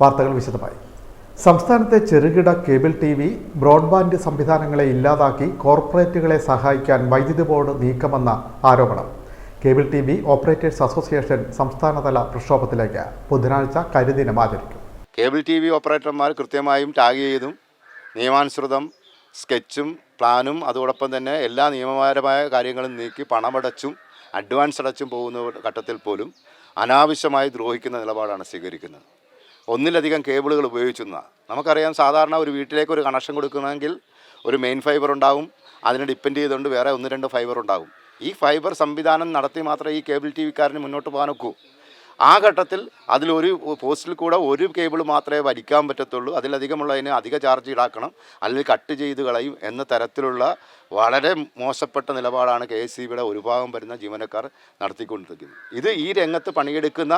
വാർത്തകൾ വിശദമായി. സംസ്ഥാനത്തെ ചെറുകിട കേബിൾ ടി വി ബ്രോഡ്ബാൻഡ് സംവിധാനങ്ങളെ ഇല്ലാതാക്കി കോർപ്പറേറ്റുകളെ സഹായിക്കാൻ വൈദ്യുതി ബോർഡ് നീക്കമെന്ന ആരോപണം. Cable T V operators association സംസ്ഥാനതല പ്രക്ഷോഭത്തിലേക്ക് ബുധനാഴ്ച കരിദിനം ആചരിക്കും. കേബിൾ ടി വി ഓപ്പറേറ്റർമാർ കൃത്യമായും ടാഗ് ചെയ്തും നിയമാനുസൃതം സ്കെച്ചും പ്ലാനും അതോടൊപ്പം തന്നെ എല്ലാ നിയമപരമായ കാര്യങ്ങളും നീക്കി പണമടച്ചും അഡ്വാൻസ് അടച്ചും പോകുന്ന ഘട്ടത്തിൽ പോലും അനാവശ്യമായി ദ്രോഹിക്കുന്ന നിലപാടാണ് സ്വീകരിക്കുന്നത്. ഒന്നിലധികം കേബിളുകൾ ഉപയോഗിച്ചെന്നാണ് നമുക്കറിയാം സാധാരണ ഒരു വീട്ടിലേക്ക് ഒരു കണക്ഷൻ കൊടുക്കണമെങ്കിൽ ഒരു മെയിൻ ഫൈബർ ഉണ്ടാവും. അതിനെ ഡിപ്പെൻഡ് ചെയ്തുകൊണ്ട് വേറെ ഒന്ന് രണ്ട് ഫൈബർ ഉണ്ടാകും. ഈ ഫൈബർ സംവിധാനം നടത്തി മാത്രമേ ഈ കേബിൾ ടി വിക്കാരന് മുന്നോട്ട് പോകാൻ ഒക്കൂ ആ ഘട്ടത്തിൽ അതിലൊരു പോസ്റ്റിൽ കൂടെ ഒരു കേബിൾ മാത്രമേ വലിക്കാൻ പറ്റത്തുള്ളൂ. അതിലധികമുള്ളതിന് അധിക ചാർജ് ഈടാക്കണം. അല്ലെങ്കിൽ കട്ട് ചെയ്ത് കളയും എന്ന തരത്തിലുള്ള വളരെ മോശപ്പെട്ട നിലപാടാണ് കെ എസ് സി ബിയുടെ ഒരു ഭാഗം വരുന്ന ജീവനക്കാർ നടത്തിക്കൊണ്ടിരിക്കുന്നത്. ഇത് ഈ രംഗത്ത് പണിയെടുക്കുന്ന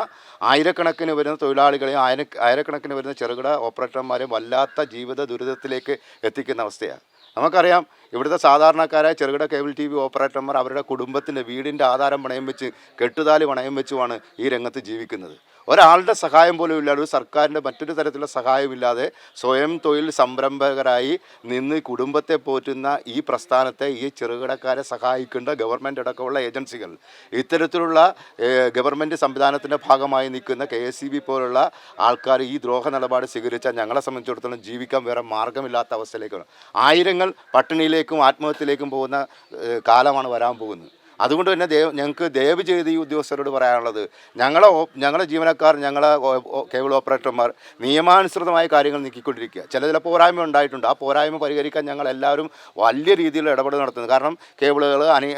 ആയിരക്കണക്കിന് വരുന്ന തൊഴിലാളികളെയും ആയിര ആയിരക്കണക്കിന് വരുന്ന ചെറുകിട ഓപ്പറേറ്റർമാരെയും വല്ലാത്ത ജീവിത ദുരിതത്തിലേക്ക് എത്തിക്കുന്ന അവസ്ഥയാണ്. നമുക്കറിയാം ഇവിടുത്തെ സാധാരണക്കാരായ ചെറുകിട കേബിൾ ടി വി ഓപ്പറേറ്റർമാർ അവരുടെ കുടുംബത്തിന്റെ വീടിന്റെ ആധാരം പണയം വെച്ച് കെട്ടുതാലി പണയം വെച്ചുമാണ് ഈ രംഗത്ത് ജീവിക്കുന്നത്. ഒരാളുടെ സഹായം പോലും ഇല്ലാതെ ഒരു സർക്കാരിന്റെ മറ്റൊരു തരത്തിലുള്ള സഹായമില്ലാതെ സ്വയം തൊഴിൽ സംരംഭകരായി നിന്ന് കുടുംബത്തെ പോറ്റുന്ന ഈ പ്രസ്ഥാനത്തെ ഈ ചെറുകിടക്കാരെ സഹായിക്കേണ്ട ഗവൺമെന്റ് അടക്കമുള്ള ഏജൻസികൾ. ഇത്തരത്തിലുള്ള ഗവൺമെന്റ് സംവിധാനത്തിന്റെ ഭാഗമായി നിൽക്കുന്ന കെ എസ് സി ബി പോലുള്ള ആൾക്കാർ ഈ ദ്രോഹ നിലപാട് സ്വീകരിച്ചാൽ ഞങ്ങളെ സംബന്ധിച്ചിടത്തോളം ജീവിക്കാൻ വേറെ മാർഗമില്ലാത്ത അവസ്ഥയിലേക്കാണ്. ആയിരങ്ങൾ പട്ടിണിയിലേക്കും ആത്മഹത്യയിലേക്കും പോകുന്ന കാലമാണ് വരാൻ പോകുന്നത്. അതുകൊണ്ട് തന്നെ ദയവ് ഞങ്ങൾക്ക് ദയവ് ചെയ്ത് ഈ ഉദ്യോഗസ്ഥരോട് പറയാനുള്ളത് ഞങ്ങളെ ഞങ്ങളെ ജീവനക്കാർ ഞങ്ങളെ കേബിൾ ഓപ്പറേറ്റർമാർ നിയമാനുസൃതമായ കാര്യങ്ങൾ നീക്കിക്കൊണ്ടിരിക്കുക. ചില ചില പോരായ്മ ഉണ്ടായിട്ടുണ്ട്. ആ പോരായ്മ പരിഹരിക്കാൻ ഞങ്ങൾ എല്ലാവരും വലിയ രീതിയിൽ ഇടപെടൽ നടത്തുന്നു. കാരണം കേബിളുകൾ അനി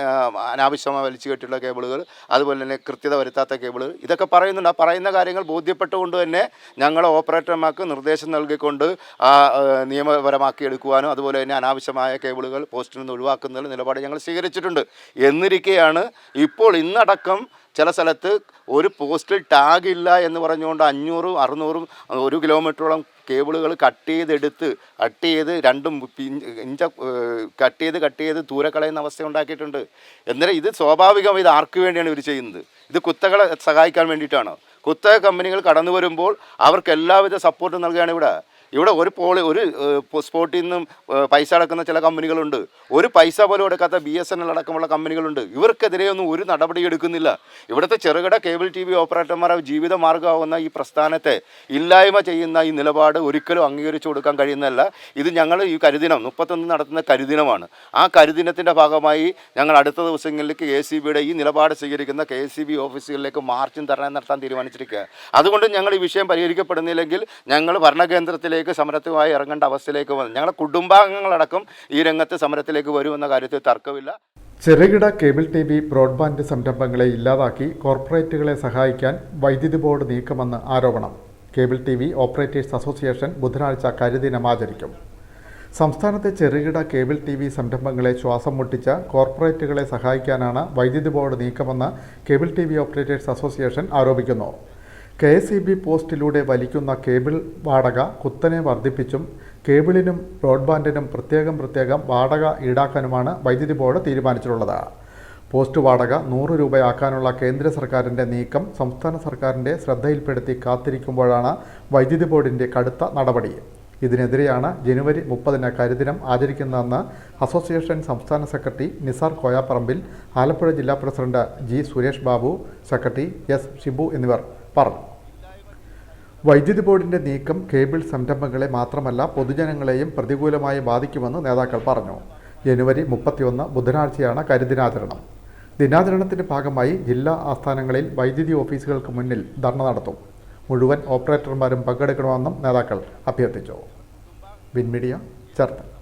അനാവശ്യമായി വലിച്ചു കെട്ടിയുള്ള കേബിളുകൾ അതുപോലെ തന്നെ കൃത്യത വരുത്താത്ത കേബിളുകൾ ഇതൊക്കെ പറയുന്നുണ്ട്. ആ പറയുന്ന കാര്യങ്ങൾ ബോധ്യപ്പെട്ടുകൊണ്ട് തന്നെ ഞങ്ങളെ ഓപ്പറേറ്റർമാർക്ക് നിർദ്ദേശം നൽകിക്കൊണ്ട് ആ നിയമപരമാക്കി എടുക്കുവാനും അതുപോലെ തന്നെ അനാവശ്യമായ കേബിളുകൾ പോസ്റ്റിൽ നിന്ന് ഒഴിവാക്കുന്നതിൽ നിലപാട് ഞങ്ങൾ സ്വീകരിച്ചിട്ടുണ്ട്. എന്നിരിക്കെയാണ് ഇപ്പോൾ ഇന്നടക്കം ചില സ്ഥലത്ത് ഒരു പോസ്റ്റിൽ ടാഗ് ഇല്ല എന്ന് പറഞ്ഞുകൊണ്ട് അഞ്ഞൂറും അറുന്നൂറും ഒരു കിലോമീറ്ററോളം കേബിളുകൾ കട്ട് ചെയ്തെടുത്ത് കട്ട് ചെയ്ത് രണ്ടും ഇഞ്ച കട്ട് ചെയ്ത് കട്ട് ചെയ്ത് ദൂരെ കളയുന്ന അവസ്ഥ ഉണ്ടാക്കിയിട്ടുണ്ട്. എന്നാലും ഇത് സ്വാഭാവികം ഇത് ആർക്ക് വേണ്ടിയാണ് ഇവർ ചെയ്യുന്നത്? ഇത് കുത്തകളെ സഹായിക്കാൻ വേണ്ടിയിട്ടാണ്. കുത്തക കമ്പനികൾ കടന്നു വരുമ്പോൾ അവർക്ക് എല്ലാവിധ സപ്പോർട്ടും നൽകുകയാണ് ഇവിടെ. ഇവിടെ ഒരു പോളി ഒരു സ്പോട്ടിൽ നിന്നും പൈസ അടക്കുന്ന ചില കമ്പനികളുണ്ട്. ഒരു പൈസ പോലും എടുക്കാത്ത ബി എസ് എൻ എൽ അടക്കമുള്ള കമ്പനികളുണ്ട്. ഇവർക്കെതിരെ ഒന്നും ഒരു നടപടി എടുക്കുന്നില്ല. ഇവിടുത്തെ ചെറുകിട കേബിൾ ടി വി ഓപ്പറേറ്റർമാരെ ജീവിത മാർഗമാവുന്ന ഈ പ്രസ്ഥാനത്തെ ഇല്ലായ്മ ചെയ്യുന്ന ഈ നിലപാട് ഒരിക്കലും അംഗീകരിച്ചു കൊടുക്കാൻ കഴിയുന്നതല്ല. ഇത് ഞങ്ങൾ ഈ കരുദിനം മുപ്പത്തൊന്ന് നടത്തുന്ന കരുദിനമാണ്. ആ കരുദിനത്തിന്റെ ഭാഗമായി ഞങ്ങൾ അടുത്ത ദിവസങ്ങളിലേക്ക് കെ സി ബിയുടെ ഈ നിലപാട് സ്വീകരിക്കുന്ന കെ സി ബി ഓഫീസുകളിലേക്ക് മാർച്ചും ധർണയും നടത്താൻ തീരുമാനിച്ചിരിക്കുക അതുകൊണ്ട് ഞങ്ങൾ ഈ വിഷയം പരിഹരിക്കപ്പെടുന്നില്ലെങ്കിൽ ഞങ്ങൾ ഭരണകേന്ദ്രത്തിലേക്ക് സമരത്തുമായി ഇറങ്ങേണ്ട അവസ്ഥയിലേക്ക് വന്നു. ഞങ്ങളുടെ കുടുംബാംഗങ്ങളടക്കം ഈ രംഗത്ത് സമരത്തിലേക്ക് വരുമെന്ന കാര്യത്തിൽ തർക്കമില്ല. ചെറുകിട കേബിൾ ടി വി ബ്രോഡ്ബാൻഡ് സംരംഭങ്ങളെ ഇല്ലാതാക്കി കോർപ്പറേറ്റുകളെ സഹായിക്കാൻ വൈദ്യുതി ബോർഡ് നീക്കമെന്ന് ആരോപണം. Cable T V operators association ബുധനാഴ്ച കരിദിനം ആചരിക്കും. സംസ്ഥാനത്തെ ചെറുകിട കേബിൾ ടി വി സംരംഭങ്ങളെ ശ്വാസം മുട്ടിച്ച കോർപ്പറേറ്റുകളെ സഹായിക്കാനാണ് വൈദ്യുതി board നീക്കമെന്ന് cable T V operators association ആരോപിക്കുന്നു. കെ എസ് ഇ ബി പോസ്റ്റിലൂടെ വലിക്കുന്ന കേബിൾ വാടക കുത്തനെ വർദ്ധിപ്പിച്ചും കേബിളിനും ബ്രോഡ്ബാൻഡിനും പ്രത്യേകം പ്രത്യേകം വാടക ഈടാക്കാനുമാണ് വൈദ്യുതി ബോർഡ് തീരുമാനിച്ചിട്ടുള്ളത്. പോസ്റ്റ് വാടക നൂറ് രൂപയാക്കാനുള്ള കേന്ദ്ര സർക്കാരിന്റെ നീക്കം സംസ്ഥാന സർക്കാരിന്റെ ശ്രദ്ധയിൽപ്പെടുത്തി കാത്തിരിക്കുമ്പോഴാണ് വൈദ്യുതി ബോർഡിന്റെ കടുത്ത നടപടി. ഇതിനെതിരെയാണ് ജനുവരി മുപ്പതിന് കരിദിനം ആചരിക്കുന്നതെന്ന് അസോസിയേഷൻ സംസ്ഥാന സെക്രട്ടറി നിസാർ കോയാപ്പറമ്പിൽ ആലപ്പുഴ ജില്ലാ president G Suresh Babu secretary S Shibu എന്നിവർ പറഞ്ഞു. വൈദ്യുതി ബോർഡിന്റെ നീക്കം കേബിൾ സംരംഭങ്ങളെ മാത്രമല്ല പൊതുജനങ്ങളെയും പ്രതികൂലമായി ബാധിക്കുമെന്ന് നേതാക്കൾ പറഞ്ഞു. ജനുവരി മുപ്പത്തിയൊന്ന് ബുധനാഴ്ചയാണ് കരിദിനാചരണം. ദിനാചരണത്തിന്റെ ഭാഗമായി ജില്ലാ ആസ്ഥാനങ്ങളിൽ വൈദ്യുതി ഓഫീസുകൾക്ക് മുന്നിൽ ധർണ നടത്തും. മുഴുവൻ ഓപ്പറേറ്റർമാരും പങ്കെടുക്കണമെന്നും നേതാക്കൾ അഭ്യർത്ഥിച്ചു. Win Media Cherthala.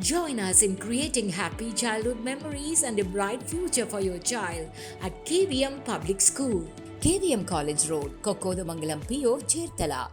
Join us in creating happy childhood memories and a bright future for your child at KVM Public School. KVM College Road, Kokodamangalam PO, Chertala.